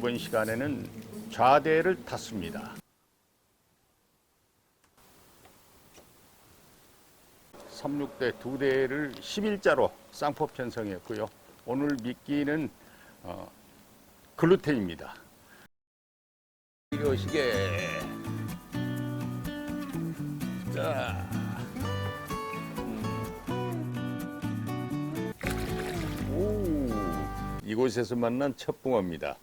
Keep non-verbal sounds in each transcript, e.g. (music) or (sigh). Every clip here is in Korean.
이번 시간에는 좌대를 탔습니다. 36대 두 대를 11자로 쌍포 편성했고요. 오늘 미끼는 어, 글루텐입니다. 오시게. 자. 오, 이곳에서 만난 첫 붕어입니다.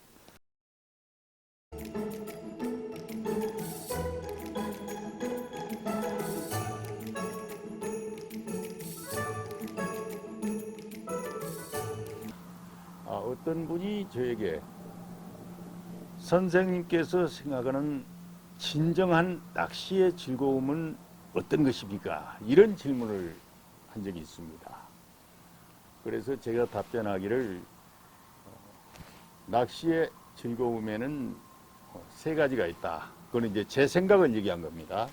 어떤 분이 저에게 선생님께서 생각하는 진정한 낚시의 즐거움은 어떤 것입니까? 이런 질문을 한 적이 있습니다. 그래서 제가 답변하기를 어, 낚시의 즐거움에는 어, 세 가지가 있다. 그거는 이제 제 생각을 얘기한 겁니다.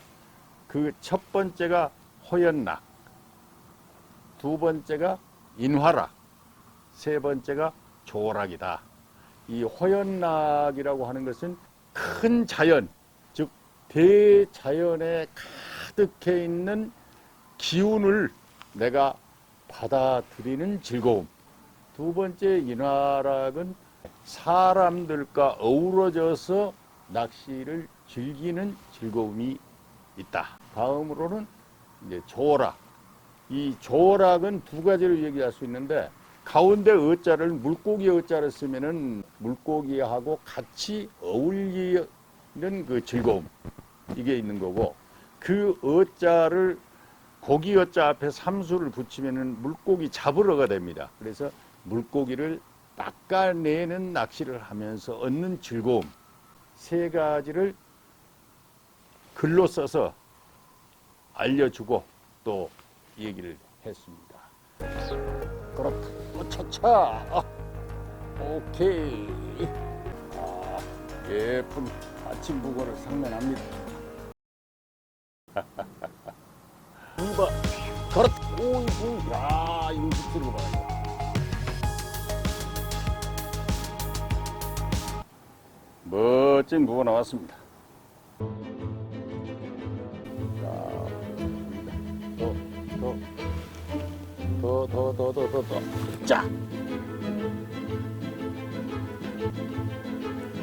그 첫 번째가 호연락, 두 번째가 인화락, 세 번째가 조락이다. 이 호연락이라고 하는 것은 큰 자연, 즉 대자연에 가득해 있는 기운을 내가 받아들이는 즐거움. 두 번째 인화락은 사람들과 어우러져서 낚시를 즐기는 즐거움이 있다. 다음으로는 이제 조락. 이 조락은 두 가지로 얘기할 수 있는데 가운데 어자를 물고기 어자를 쓰면은 물고기하고 같이 어울리는 그 즐거움 이게 있는 거고 그 어자를 고기 어자 앞에 삼수를 붙이면은 물고기 잡으러가 됩니다. 그래서 물고기를 낚아내는 낚시를 하면서 얻는 즐거움 세 가지를 글로 써서 알려주고 또 얘기를 했습니다. 그렇다. 어, 차차. 아, 오케이. 아, 예쁜 아침 부거를 상면합니다. 이봐. 그렇다. 오이구. 야, 이거 들고 봐요. 멋진 부거 나왔습니다. 더, 더, 더, 더, 더, 더. 자.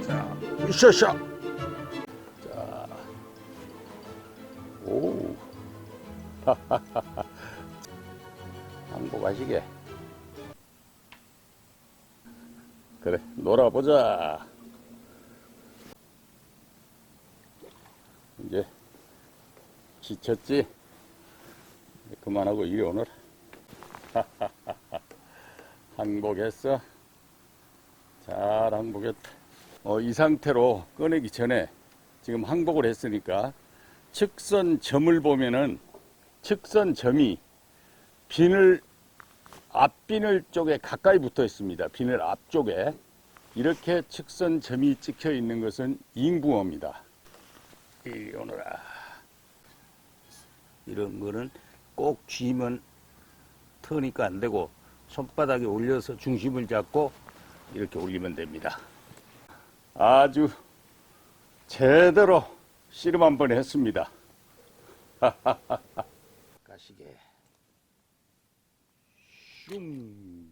자, 으쌰쌰. 자. 오. (laughs) 항복하시게. 그래, 놀아보자. 이제 지쳤지? 그만하고 이리 오너라. (laughs) 항복했어. 잘 항복했다. 어, 이 상태로 꺼내기 전에 지금 항복을 했으니까 측선 점을 보면은 측선 점이 비늘 앞비늘 쪽에 가까이 붙어 있습니다. 비늘 앞쪽에 이렇게 측선 점이 찍혀 있는 것은 잉붕어입니다. 이리 오너라. 이런 거는 꼭 쥐면 터니까 안 되고 손바닥에 올려서 중심을 잡고 이렇게 올리면 됩니다. 아주 제대로 씨름 한번 했습니다. (laughs) 가시게. 슝.